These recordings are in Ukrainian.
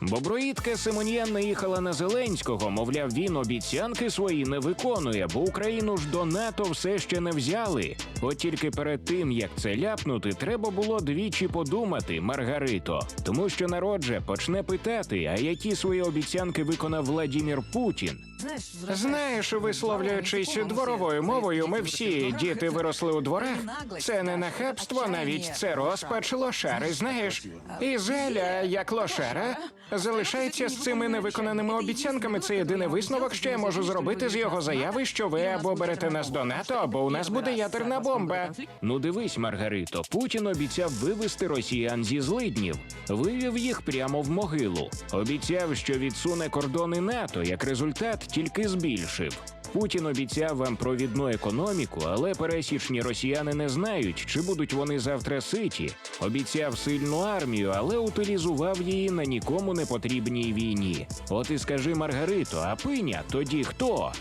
Боброїдка Симоньян наїхала на Зеленського. Мовляв, він обіцянки свої не виконує, бо Україну ж до НАТО все ще не взяли. От тільки перед тим як це ляпнути, треба було двічі подумати, Маргарито. Тому що народ же почне питати, а які свої обіцянки виконав Владімір Путін. Знаєш, висловлюючись дворовою мовою, ми всі діти виросли у дворах. Це не нахабство, навіть це розпач лошари. Знаєш, і Зеля, як лошара, залишається з цими невиконаними обіцянками. Це єдиний висновок, що я можу зробити з його заяви, що ви або берете нас до НАТО, або у нас буде ядерна бомба. Ну дивись, Маргарито, Путін обіцяв вивести росіян зі злиднів, вивів їх прямо в могилу. Обіцяв, що відсуне кордони НАТО. Як результат, тільки збільшив. Путін обіцяв вам провідну економіку, але пересічні росіяни не знають, чи будуть вони завтра ситі. Обіцяв сильну армію, але утилізував її на нікому не потрібній війні. От і скажи Маргарито, а пиня тоді хто?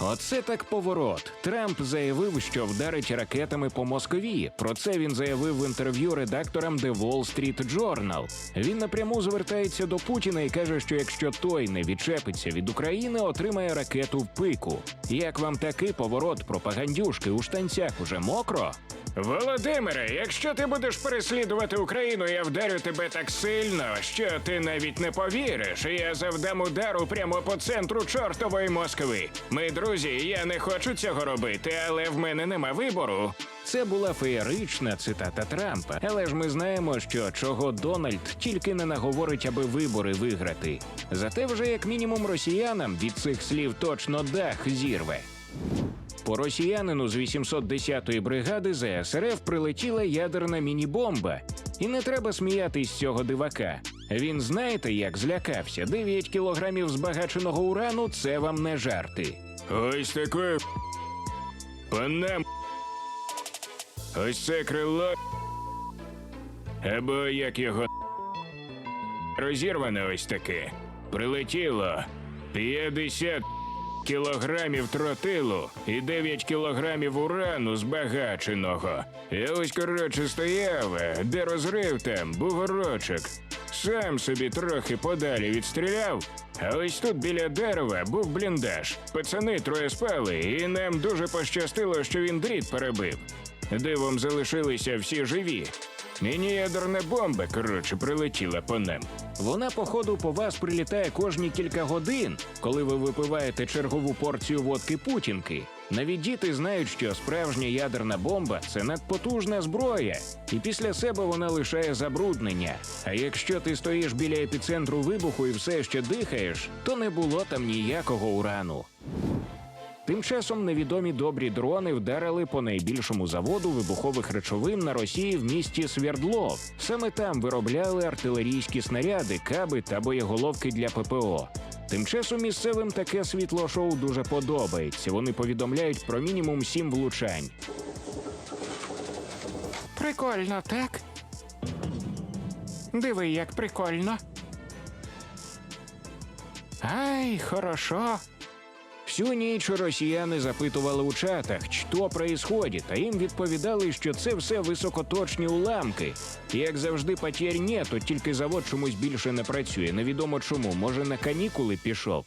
Оце так поворот. Трамп заявив, що вдарить ракетами по Москві. Про це він заявив в інтерв'ю редакторам The Wall Street Journal. Він напряму звертається до Путіна і каже, що якщо той не відчепиться від України, отримає ракету в пику. Як вам такий поворот пропагандюшки у штанцях уже мокро? Володимире, якщо ти будеш переслідувати Україну, я вдарю тебе так сильно, що ти навіть не повіриш. Я завдам удару прямо по центру чортової Москви. Ми друзі, я не хочу цього робити, але в мене нема вибору. Це була феєрична цитата Трампа, але ж ми знаємо, що чого Дональд тільки не наговорить, аби вибори виграти. Зате вже як мінімум росіянам від цих слів точно дах зірве. По росіянину з 810-ї бригади ЗСРФ прилетіла ядерна міні-бомба. І не треба сміятись з цього дивака. Він знаєте, як злякався. 9 кілограмів збагаченого урану це вам не жарти. Ось такою панам. Ось це крило. Або як його розірване ось таке. Прилетіло 50 кілограмів тротилу і 9 кілограмів урану збагаченого. Я ось коротше стояв, де розрив там, бугорочок. Сам собі трохи подалі відстріляв, а ось тут біля дерева був бліндаж. Пацани троє спали, і нам дуже пощастило, що він дріт перебив. Дивом залишилися всі живі. Міні-ядерна бомба, коротше, прилетіла по нам. Вона, походу, по вас прилітає кожні кілька годин, коли ви випиваєте чергову порцію водки Путінки. Навіть діти знають, що справжня ядерна бомба це надпотужна зброя, і після себе вона лишає забруднення. А якщо ти стоїш біля епіцентру вибуху і все ще дихаєш, то не було там ніякого урану. Тим часом невідомі добрі дрони вдарили по найбільшому заводу вибухових речовин на Росії в місті Свердлов. Саме там виробляли артилерійські снаряди, каби та боєголовки для ППО. Тим часом місцевим таке світло-шоу дуже подобається. Вони повідомляють про мінімум сім влучань. Прикольно, так? Диви, як прикольно. Ай, хорошо. Всю ніч росіяни запитували у чатах, що происходит, а їм відповідали, що це все високоточні уламки. І як завжди, потерь нет, тільки завод чомусь більше не працює. Невідомо чому. Може на канікули пішов.